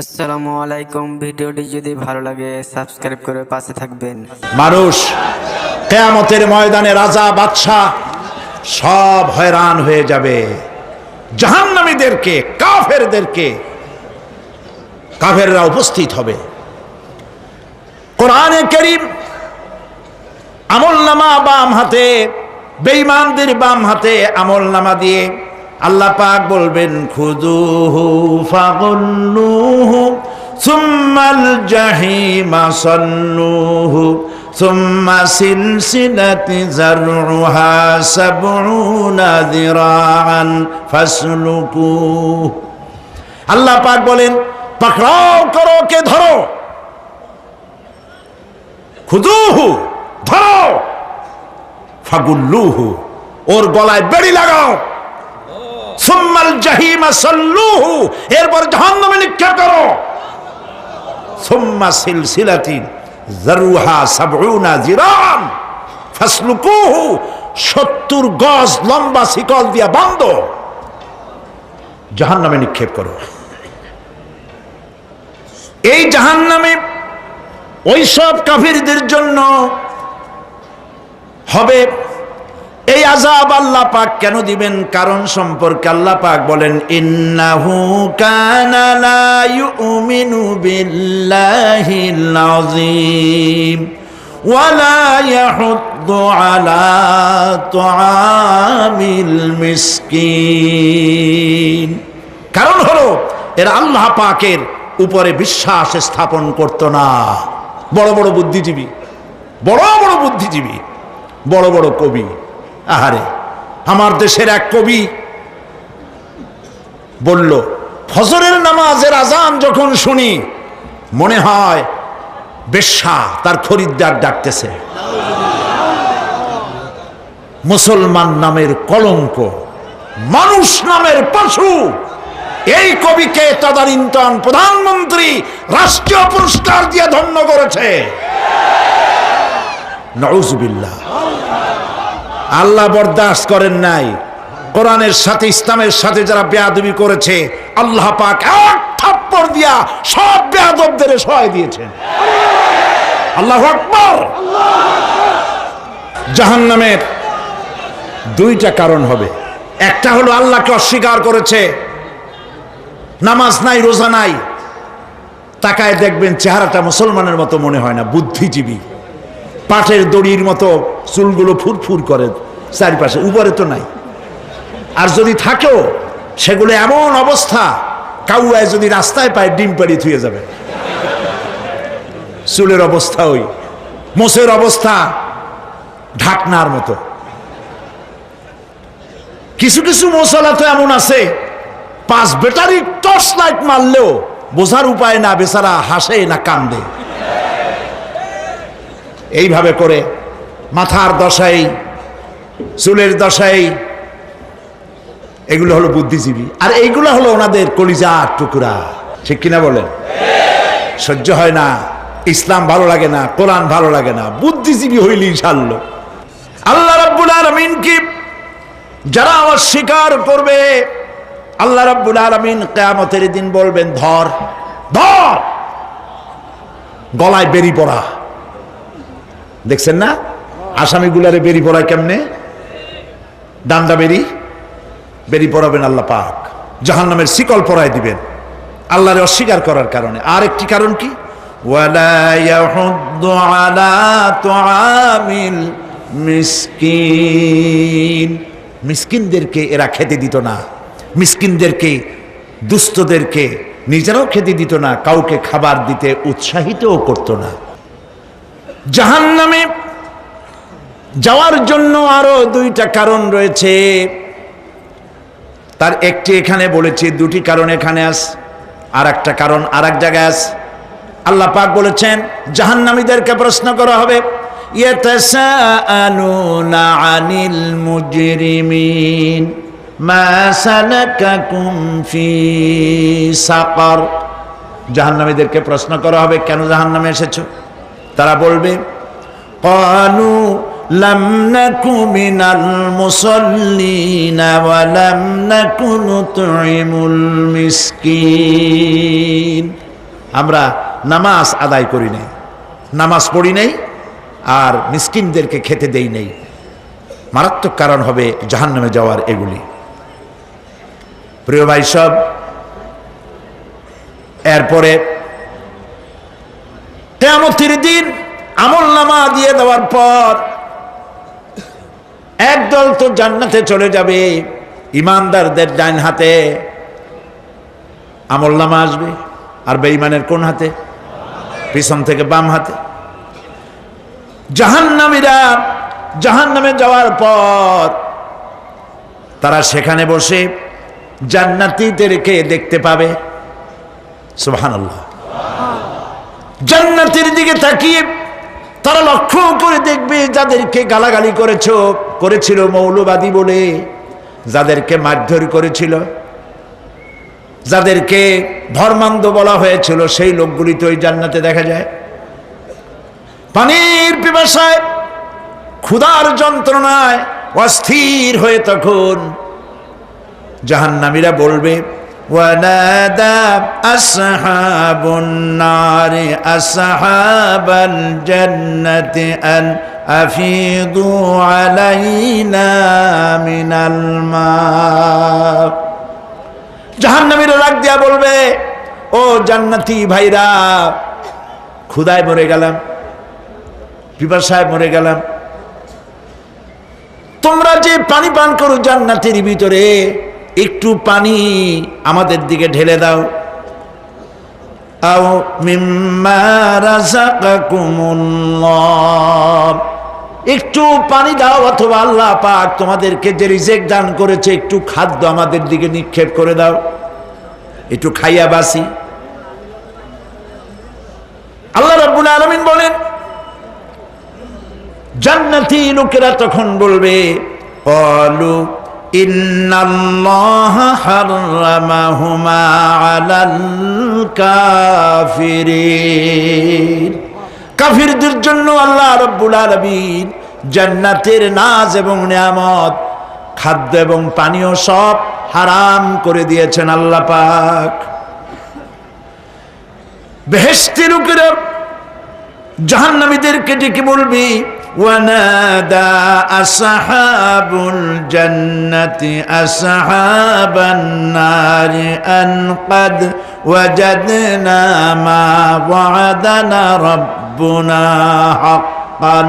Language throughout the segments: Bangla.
আসসালামু আলাইকুম। ভিডিওটি যদি ভালো লাগে, সাবস্ক্রাইব করে পাশে থাকবেন। মানুষ, কেয়ামতের ময়দানে রাজা, বাদশাহ সব হয়রান হয়ে যাবে। জাহান্নামীদেরকে, কাফেরদেরকে কাফেররা উপস্থিত হবে। কোরআনে করিম আমল নামা বাম হাতে, বেঈমানদের বাম হাতে আমল নামা দিয়ে আল্লাহ পাক বলবেন খুদুহু ফাগুল্লুহু সুম্মাল জাহিমা সাল্লুহু সুম্মা সিলসিলাতি জারউহা সাবউনা যিরাআন ফাসলুকুহু। আল্লাহ পাক বলেন, পাকড়াও করো কে ধরো? খুদুহু ধরো। ফাগুল্লুহু, ওর গলায় বেড়ি লাগাও। সুম্মাল জাহিমা সাল্লুহু, এরপর জাহান্নামে নিক্ষেপ করো। সুম্মা সিলসিলাতি জারুহা সাবউনা জিরান ফাসলুকুহু 70 গজ লম্বা শিকল দিয়া বন্ধ। জাহান্নামে নিক্ষেপ করো। এই জাহান্নামে ওই সব কাফিরদের জন্য হবে এই আজাব আল্লাহ পাক কেন দিবেন? কারণ সম্পর্কে আল্লাহ পাক বলেন, ইন্নাহু কানা লা ইউমিনু বিল্লাহিল আযীম ওয়ালা ইয়াহুদ্দু আলা তুআমিল মিসকিন। কারণ হলো, এরা আল্লাহ পাকের উপরে বিশ্বাস স্থাপন করত না। বড় বড় বুদ্ধিজীবী, বড় বড় বুদ্ধিজীবী, বড় বড় কবি। আহারে, আমার দেশের এক কবি বলল, ফজরের নামাজের আজান যখন শুনি, মনে হয় বেশ্যা, তার খরিদ্দার ডাকতেছে। মুসলমান নামের কলঙ্ক, মানুষ নামের পশু এই কবিকে তদানীন্তন প্রধানমন্ত্রী রাষ্ট্রীয় পুরস্কার দিয়ে ধন্য করেছে। নজুবিল্লাহ আল্লাহ বরদাস্ত করেন নাই। কোরআনের সাথে, ইসলামের সাথে যারা বেয়াদবি করেছে, আল্লাহ পাক এক থাপ্পড় দিয়া সব বেয়াদবদের সহায় দিয়েছেন। আল্লাহ আকবর। জাহান্নামের দুইটা কারণ হবে। একটা হলো আল্লাহকে অস্বীকার করেছে, নামাজ নাই, রোজা নাই। তাকায় দেখবেন চেহারাটা মুসলমানের মতো মনে হয় না, বুদ্ধিজীবী। পাটের দড়ির মতো চুলগুলো ফুরফুর করে চারিপাশে, উপরে তো নাই। আর যদি থাকেও, সেগুলো এমন অবস্থা, কাউয়ায় যদি রাস্তায় পায়, ডিম পাড়ি থুয়ে যাবে। চুলের অবস্থা ওই, মোষের অবস্থা ঢাকনার মতো। কিছু কিছু মশলা তো এমন আছে, পাঁচ ব্যাটারি টর্চ লাইট মারলেও বোঝার উপায় না, বেচারা হাসে না, কান্দে। এইভাবে করে মাথার দশাই চুলের দশাই এগুলো হলো বুদ্ধিজীবী। আর এইগুলো হলো ওনাদের কলিজার টুকরা। ঠিক কিনা বলেন? সহ্য হয় না, ইসলাম ভালো লাগে না, কোরআন ভালো লাগে না, বুদ্ধিজীবী হইলি সারল আল্লাহ রাব্বুল আলমিন কি? যারা আমার স্বীকার করবে, আল্লাহ রাব্বুল আলমিন কেয়ামতের দিন বলবেন, ধর ধর! গলায় বেরি পড়া দেখছেন না? আসামিগুলারে বেরি পড়ায় কেমনে? ডান্ডা বেরি? বেরি পড়াবেন আল্লাহ পাক। জাহান নামের শিকল পড়ায় দিবেন। আল্লাহরে অস্বীকার করার কারণে। আর একটি কারণ কি? মিসকিনদেরকে এরা খেতে দিত না। মিসকিনদেরকে, দুস্থদেরকে নিজেরাও খেতে দিত না। কাউকে খাবার দিতে উৎসাহিতও করতো না। জাহান নামে যাওয়ার জন্য আরও দুইটা কারণ রয়েছে। তার একটি এখানে বলেছি, দুটি কারণ এখানে আস আর একটা কারণ আর এক জায়গায় আস। আল্লাহ পাক বলেছেন, জাহান্নামীদেরকে প্রশ্ন করা হবে সাকার। জাহান্নামীদেরকে প্রশ্ন করা হবে, কেন জাহান্নামে এসেছ? তারা বলবে قالوا لم نك من المصلين ولم نك نطعم المسكين আমরা নামাজ আদায় করি নাই নামাজ পড়ি নাই আর মিসকিনদেরকে খেতে দেই নেই মারাত্মক কারণ হবে জাহান্নামে যাওয়ার এগুলি প্রিয় ভাই সব এরপরে কেমতির দিন আমল নামা দিয়ে দেওয়ার পর একদল তো জান্নাতে চলে যাবে, ইমানদারদের ডাইন হাতে। আমল নামা আসবে, আর বেঈমানের কোন হাতে? পিছন থেকে বাম হাতে। জাহান্নামীরা জাহান্নামে যাওয়ার পর তারা সেখানে বসে জান্নাতীদেরকে দেখতে পাবে। সুবহানাল্লাহ। জান্নাতের দিকে তাকিয়ে তারা লক্ষ্য করে দেখবে যাদেরকে গালাগালি করেছ, করেছিল মৌলবাদী বলে, যাদেরকে মারধর করেছিল, যাদেরকে ধর্মান্ধ বলা হয়েছিল, সেই লোকগুলি তো ওই জান্নাতে দেখা যায়। পানির পিপাসায়, ক্ষুধার যন্ত্রণায় অস্থির হয়ে তখন জাহান্নামীরা বলবে ونادى أصحاب النار أصحاب الجنة أن أفيضوا علينا من الماء জাহান্নামীরা রাগ দিয়া বলবে ও জান্নাতি ভাইরা ক্ষুদায় মরে গেলাম পিপাসায় মরে গেলাম তোমরা যে পানি পান করো জান্নাতের ভিতরে একটু পানি আমাদের দিকে ঢেলে দাও। একটু পানি দাও অথবা আল্লাহ পাক তোমাদেরকে যে রিজেক্ট দান করেছে, একটু খাদ্য আমাদের দিকে নিক্ষেপ করে দাও। একটু খাইয়া বাসি আল্লাহ রব্বুল আলমিন বলেন, জান্নাতি লোকেরা তখন বলবে কাফিরদের জন্য আল্লাহ রব্বুল আলমিন জান্নাতের নাজ এবং নিয়ামত, খাদ্য এবং পানীয় সব হারাম করে দিয়েছেন আল্লাহ পাক। বেহেস্তির উপরে জাহান্নামীদেরকে ডেকে বলবি ونادى أصحاب الجنة أصحاب النار أن قد وجدنا ما وعدنا ربنا حقا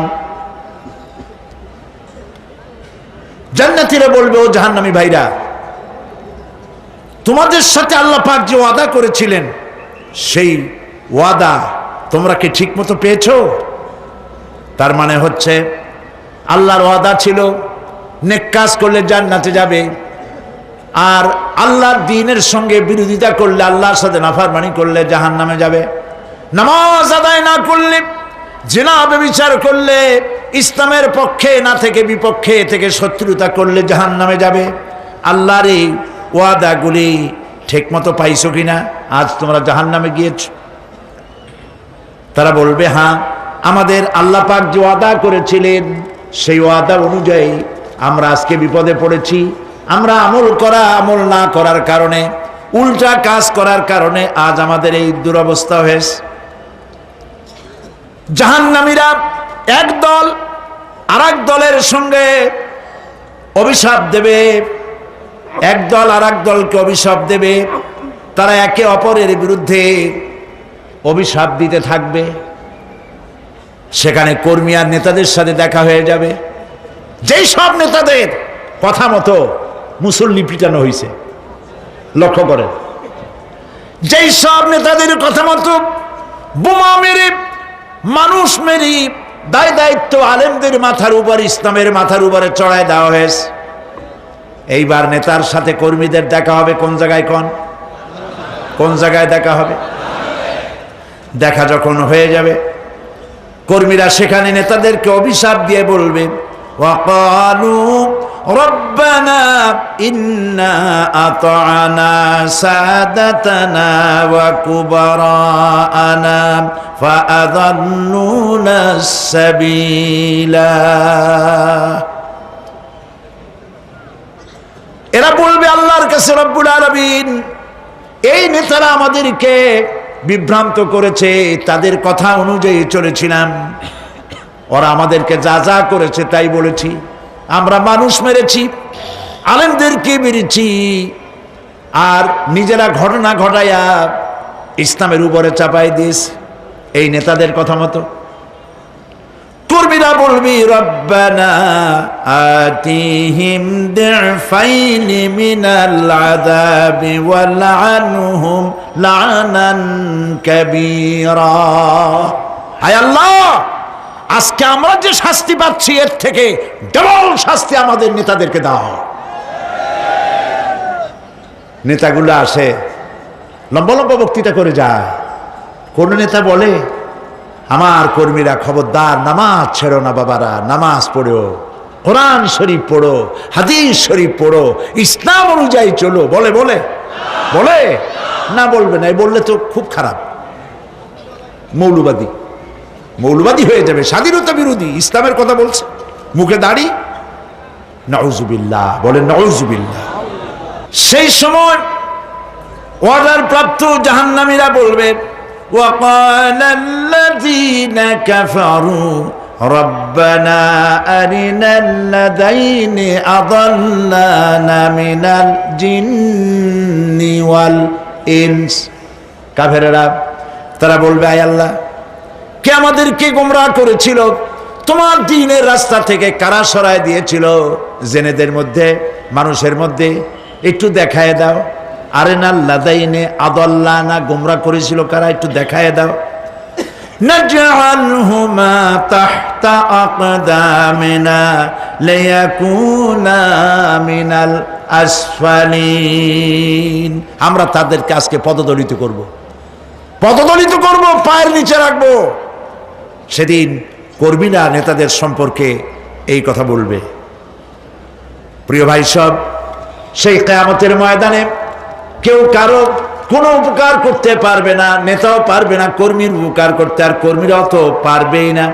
জান্নাতীরা বলবে ও জাহান্নামী ভাইরা তোমাদের সাথে আল্লাহ পাক যে ওয়াদা করেছিলেন সেই ওয়াদা তোমরা কি ঠিক মতো পেয়েছো তার মানে হচ্ছে, আল্লাহর ওয়াদা ছিল, নেক কাজ করলে জান্নাতে যাবে, আর আল্লাহর দিনের সঙ্গে বিরোধিতা করলে আল্লাহর সাথে নাফারমানি করলে জাহান নামে যাবে। নামাজ আদায় না করলে জেনা বিচার করলে, ইসলামের পক্ষে না থেকে বিপক্ষে থেকে শত্রুতা করলে জাহান নামে যাবে। আল্লাহর এই ওয়াদাগুলি ঠিক মতো পাইছো কিনা? আজ তোমরা জাহান নামে গিয়েছ। তারা বলবে হ্যাঁ আমাদের আল্লাহ পাক যে ওয়াদা করেছিলেন, সেই ওয়াদা অনুযায়ী আমরা আজকে বিপদে পড়েছি। আমরা আমল করা, আমল না করার কারণে, উল্টা কাজ করার কারণে আজ আমাদের এই দুরবস্থা হয়েছে। জাহান্নামীরা এক দল আর দলের সঙ্গে অভিশাপ দেবে। এক দল আর দলকে অভিশাপ দেবে। তারা একে অপরের বিরুদ্ধে অভিশাপ দিতে থাকবে। সেখানে কর্মী আর নেতাদের সাথে দেখা হয়ে যাবে। যেই সব নেতাদের কথা মতো মুসল্লি পিটানো হয়েছে লক্ষ্য করেন। যেই সব নেতাদের কথা মতো বোমা মেরে, মানুষ মেরে, দায় দায়িত্ব আলেমদের মাথার উপর, ইসলামের মাথার উপরে চড়ায় দেওয়া হয়েছে। এইবার নেতার সাথে কর্মীদের দেখা হবে কোন জায়গায় কোন? কোন জায়গায় দেখা হবে? দেখা যখন হয়ে যাবে কর্মীরা সেখানে নেতাদেরকে অভিশাপ দিয়ে বলবে وقالوا ربنا إنا أطعنا سادتنا وكبراءنا فأضلونا السبيلا এরা বলবে আল্লাহর কাছে রব্বুল আলামিন এই নেতারা আমাদেরকে বিভ্রান্ত করেছে, তাদের কথা অনুযায়ী চলেছিলাম। ওরা আমাদেরকে যা যা করেছে তাই বলেছি। আমরা মানুষ মেরেছি, আলেমদেরকে মেরেছি, আর নিজেরা ঘটনা ঘটাইয়া ইসলামের উপরে চাপাই দিস এই নেতাদের কথা মতো বলবি কাবীরা। হায় আল্লাহ, আজকে আমরা যে শাস্তি পাচ্ছি, এর থেকে ডবল শাস্তি আমাদের নেতাদেরকে দাও। নেতাগুলো আসে, লম্বা লম্বা বক্তৃতা করে যায়। কোন নেতা বলে আমার কর্মীরা খবরদার, নামাজ ছেড়ো না বাবারা, নামাজ পড়ো। কোরআন শরীফ পড়ো, হাদিস শরীফ পড়ো, ইসলাম অনুযায়ী চলো। বলে বলে? বলে? না বলবে না বললে তো খুব খারাপ। মৌলবাদী। মৌলবাদী হয়ে যাবে, স্বাধীনতা বিরোধী। ইসলামের কথা বলছে। মুখে দাড়ি? নজুবিল্লাহ বলে নজুবিল্লাহ সেই সময় অর্ডার প্রাপ্ত জাহান্নামীরা বলবে وقال الذين كفروا ربنا أرنا الذين أضلانا من الجن والإنس কাফেরেরা তারা বলবে আয় আল্লাহ কে আমাদেরকে গোমরাহ করেছিল তোমার দিনের রাস্তা থেকে কারা সরায় দিয়েছিল জেনেদের মধ্যে মানুষের মধ্যে একটু দেখায় দাও আরে না লাদাইনে আদল্লা না গোমরা করেছিল কারা একটু দেখায় দাও نجعلهما تحت أقدامنا ليكونا من الأسفلين আমরা তাদেরকে আজকে পদদলিত করব পদদলিত করব পায়ের নিচে রাখবো সেদিন কর্মীরা নেতাদের সম্পর্কে এই কথা বলবে প্রিয় ভাই সব সেই কেয়ামতের ময়দানে কেউ কারও কোনো উপকার করতে পারবে না, নেতাও পারবে না, কর্মীর উপকার করতে, আর কর্মীরাও তো পারবেই না।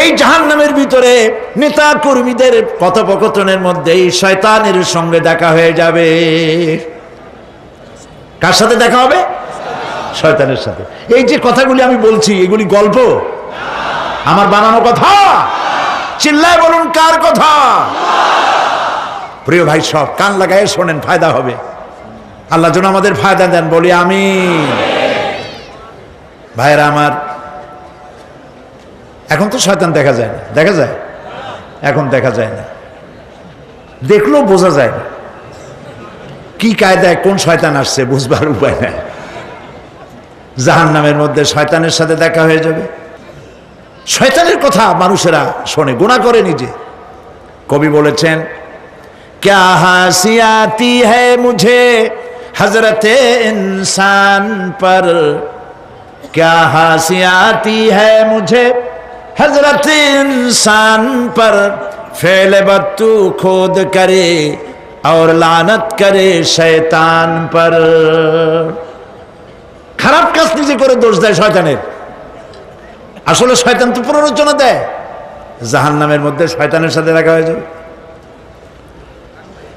এই জাহান নামের ভিতরে নেতা কর্মীদের কথোপকথনের মধ্যে এই শয়তানের সঙ্গে দেখা হয়ে যাবে। কার সাথে দেখা হবে? শয়তানের সাথে। এই যে কথাগুলি আমি বলছি, এগুলি গল্প। আমার বানানো কথা? চিল্লায় বলুন, কার কথা? প্রিয় ভাই, সব কান লাগায় শোনেন, ফায়দা হবে। আল্লাহ যেন আমাদের ফায়দা দেন, বলি আমি ভাইরা আমার, এখন তো শয়তান দেখা যায় না। দেখা যায়? এখন দেখা যায় না। দেখলেও বোঝা যায় না। কি কায়দায় কোন শয়তান আসছে, বুঝবার উপায় নাই। জাহান নামের মধ্যে শয়তানের সাথে দেখা হয়ে যাবে। শয়তানের কথা মানুষেরা শোনে গুণা করে নিজে। কবি বলেছেন क्या हंसी आती है मुझे हजरत इंसान पर क्या हंसी आती है मुझे हजरत इंसान पर फेल बत्तू खोद करे और लानत करे शैतान पर খারাপ কাজ নিজে করে দোষ দেয় শয়তানের আসলে শয়তান তো প্ররোচনা দেয় জাহান নামের মধ্যে শয়তানের সাথে দেখা হয়ে যাবে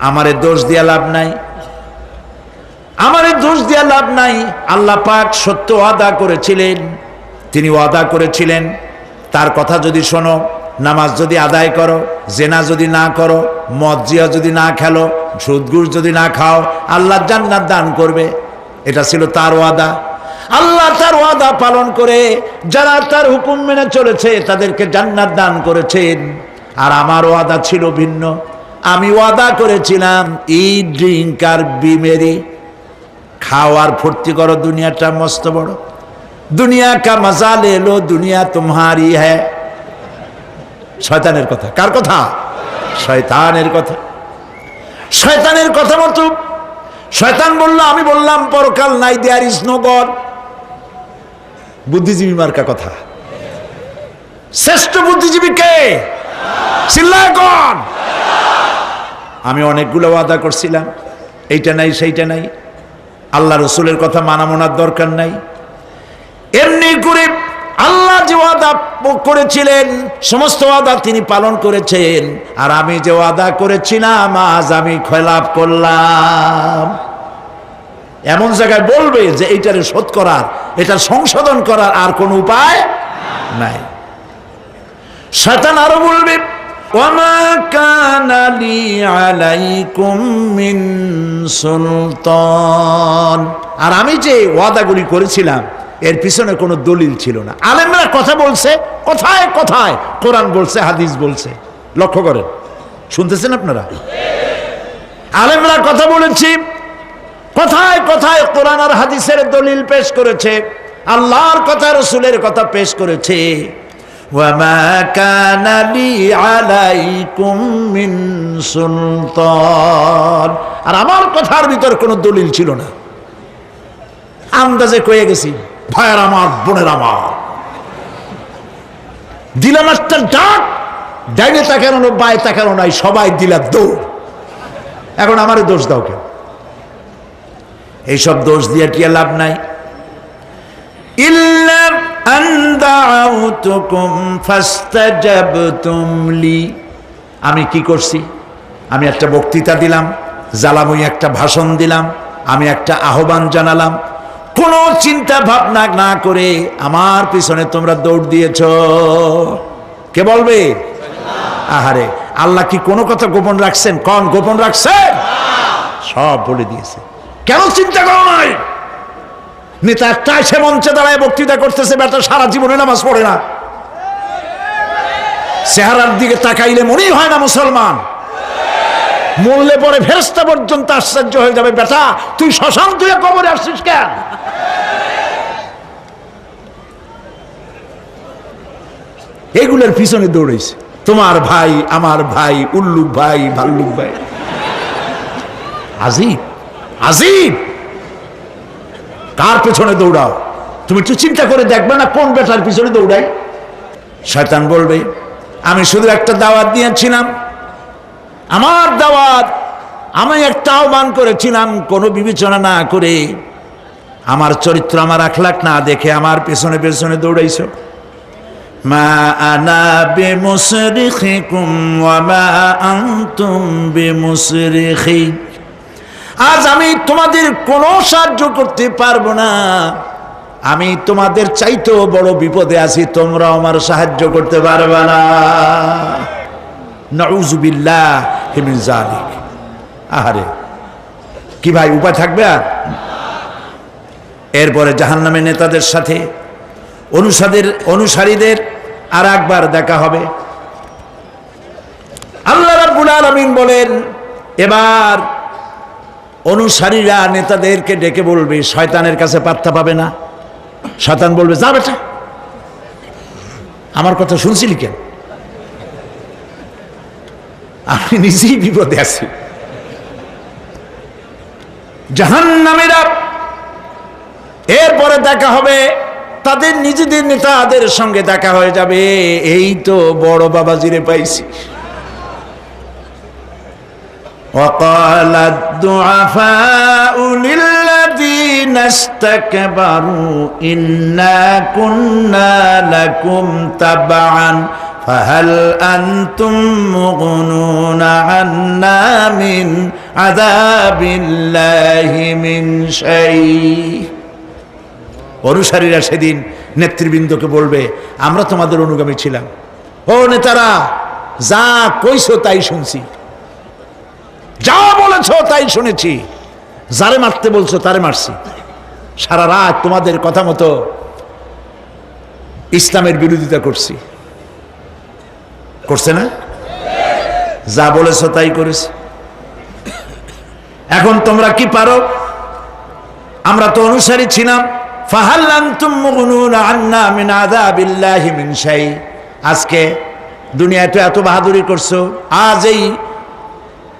আমারে দোষ দিয়া লাভ নাই। আমারে দোষ দিয়া লাভ নাই। আল্লাহ পাক সত্য ওয়াদা করেছিলেন। তিনি ওয়াদা করেছিলেন। তার কথা যদি শোনো, নামাজ যদি আদায় করো, জেনা যদি না করো মজ্জিয়া যদি না খেলো সুদগুর যদি না খাও, আল্লাহ জান্নাত দান করবে। এটা ছিল তার ওয়াদা। আল্লাহ তার ওয়াদা পালন করে যারা তার হুকুম মেনে চলেছে, তাদেরকে জান্নাত দান করেছেন। আর আমার ওয়াদা ছিল ভিন্ন। আমি ওয়াদা করেছিলাম ই ড্রিঙ্ক আর বিমেরি খাওয়ার ফুর্তি করো, দুনিয়াটা মস্ত বড়। দুনিয়া কা মজা লে লো দুনিয়া তোমারি হ্যাঁ শয়তানের কথা। কার কথা? শয়তানের কথা। শয়তানের কথা মতো শয়তান বলল, আমি বললাম, পরকাল নাই দেয়ার ইজ নো গড বুদ্ধিজীবী মার্কা কথা। শ্রেষ্ঠ বুদ্ধিজীবী কে? চিল্লায় কোন? আমি অনেকগুলো ওয়াদা করছিলাম। এইটা নাই, সেইটা নাই। আল্লাহ রসুলের কথা মানা মোনার দরকার নাই। এমনি করে আল্লাহ যে ওয়াদা করেছিলেন, সমস্ত ওয়াদা তিনি পালন করেছেন। আর আমি যে ওয়াদা করেছিলাম, আজ আমি খেলাপ করলাম। এমন জায়গায় বলবে যে এইটারে শোধ করার, এটা সংশোধন করার আর কোন উপায় নাই। শয়তান আরও বলবে আর আমি যে ওয়াদাগুলি করেছিলাম, এর পিছনে কোনো দলিল ছিল না। আলেমরা কথা বলছে, কথায় কথায়, কোরআন বলছে, হাদিস বলছে। লক্ষ্য করেন, শুনতেছেন আপনারা? আলেমরা কথা বলেছি, কথায় কথায় কোরআন আর হাদিসের দলিল পেশ করেছে, আল্লাহর কথা, রসুলের কথা পেশ করেছে। ওয়ামা কানা লি আলাইকুম মিন সুলতান আর আমার কথার ভিতর কোনো দলিল ছিল না। আন্দাজে কয়ে গেছি, ভাইয়ের আমার, বোনের আমার। দিলাম একটা ডাক, ডাইনে তাকানো বায়ে তাকানো নাই, সবাই দিলাম দৌড়। এখন আমারে দোষ দাও কেন? এইসব দোষ দিয়ে কি লাভ নাই আন দাউতুকুম ফাস্তাজাবতুম লি আমি কি করছি? আমি একটা বক্তৃতা দিলাম, জ্বালাময়ী একটা ভাষণ দিলাম, আমি একটা আহ্বান জানালাম। কোনো চিন্তা ভাবনা না করে আমার পিছনে তোমরা দৌড় দিয়েছ। কে বলবে? আহারে, আল্লাহ কি কোনো কথা গোপন রাখছেন? কন গোপন রাখছেন? সব বলে দিয়েছে। কেন চিন্তা করো নাই? নেতা একটা সে মঞ্চে দাঁড়ায় বক্তৃতা করতেছে, বেটা সারা জীবনে নামাজ পড়ে না। চেহারার দিকে তাকাইলে মনেই হয় না মুসলমান। মরলে পরে ফেরস্তা পর্যন্ত আশ্চর্য হয়ে যাবে, বেটা, তুই শ্মশান তুই কবরে আসছিস কেন? এগুলোর পিছনে দৌড়েছে তোমার ভাই, আমার ভাই, উল্লুক ভাই, ভাল্লুক ভাই। আজিব আজিব। কার পেছনে দৌড়াও? তুমি একটু চিন্তা করে দেখবে না কোন বেটার পিছনে দৌড়াই শয়তান বলবে, আমি শুধু একটা দাওয়াত দিয়েছিলাম। আমার দাওয়াত, আমি একটা আহ্বান করেছিলাম, কোনো বিবেচনা না করে। আমার চরিত্র, আমার আখলাক না দেখে আমার পেছনে পেছনে দৌড়াইছো। মা আনা বেমুসরিখি আজ আমি তোমাদের কোনো সাহায্য করতে পারব না। আমি তোমাদের চাইতেও বড় বিপদে আছি তোমরা আমার সাহায্য করতে পারবে না। আহারে, কি ভাই, উপায় থাকবে আর? এরপরে জাহান্নামে নেতাদের সাথে, অনুসাদের, অনুসারীদের আর একবার দেখা হবে। আল্লাহ রাব্বুল আলামিন বলেন, এবার অনুসারীরা নেতাদেরকে ডেকে বলবে, শয়তানের কাছে পাত্তা পাবে না। শয়তান বলবে, যা বেটা, আমার কথা শুনছিলি কেন? আমি নিজেই বিপদে আছি। জাহান্নামীরা এরপরে দেখা হবে, তাদের নিজেদের নেতাদের সঙ্গে দেখা হয়ে যাবে। এই তো বড় বাবাজিরে পাইছি। وقال الضعفاء للذين استكبروا إنا كنا لكم تبعا فهل أنتم مغنون عنا من عذاب الله من شيء অনুসারীরা সেদিন নেতৃবৃন্দকে বলবে আমরা তোমাদের অনুগামী ছিলাম ও নেতারা যা কইছো তাই শুনছি যা বলেছ তাই শুনেছি। যারে মারতে বলছো তারে মারছি। সারা রাত তোমাদের কথা মতো ইসলামের বিরোধিতা করছি। করছে না? যা বলেছ তাই করেছি। এখন তোমরা কি পারো? আমরা তো অনুসারী ছিলাম। আজকে দুনিয়ায় তো এত বাহাদুরি করছ। আজ এই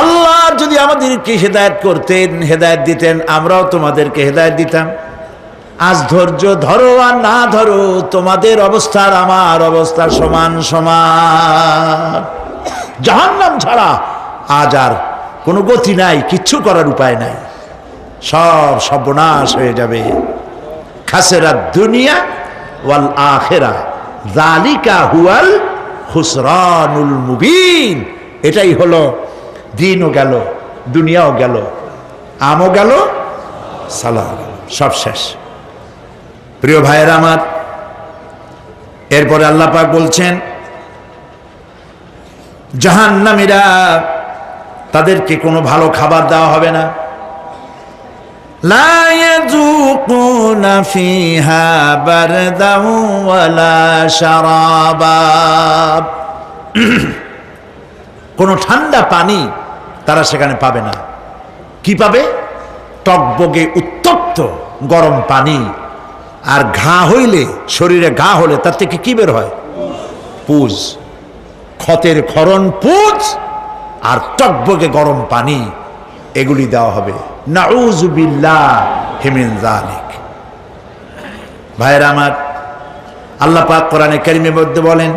আল্লাহ যদি আমাদেরকে হেদায়েত করতেন, হেদায়েত দিতেন, আমরাও তোমাদেরকে হেদায়েত দিতাম। আজ ধৈর্য ধরো আর না ধরো, তোমাদের অবস্থার আমার অবস্থার সমান সমান। জাহান্নাম ছাড়া আজ আর কোনো গতি নাই, কিচ্ছু করার উপায় নাই। সব সর্বনাশ হয়ে যাবে। খাসেরা দুনিয়া ওয়াল আখেরা। জালিকা হুয়াল হুসরানুল মুবিন। এটাই হলো দিনও গেল, দুনিয়াও গেল, আমও গেল সালাহ সব শেষ। প্রিয় ভাইয়ের আমার, এরপরে আল্লাপাক বলছেন, জাহান্নামীরা তাদেরকে কোনো ভালো খাবার দেওয়া হবে না। কোনো ঠান্ডা পানি তারা সেখানে পাবে না। কি পাবে? টকবগে উত্তপ্ত গরম পানি। আর ঘা হইলে, শরীরে ঘা হলে তার থেকে কি বের হয়? পুজ। ক্ষতের ক্ষরণ পুজ, আর টকবগে গরম পানি। এগুলি দেওয়া হবে। নাউজুবিল্লাহ হিমিন ভাইয়েরা আমার, আল্লাহ পাক কোরআনে কারিমের মধ্যে বলেন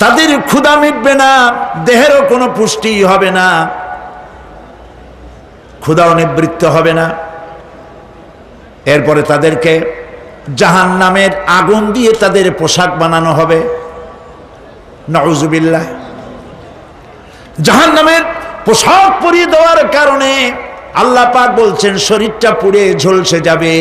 তাদের ক্ষুধা মিটবে না দেহেরও কোনো পুষ্টি হবে না ক্ষুধাও নিবৃত্ত হবে না। এরপরে তাদেরকে জাহান নামের আগুন দিয়ে তাদের পোশাক বানানো হবে। নজুবিল্লাহ জাহান নামের পোশাক পরিয়ে দেওয়ার কারণে আল্লাহ পাক বলছেন শরীরটা পুড়ে ঝলসে যাবে।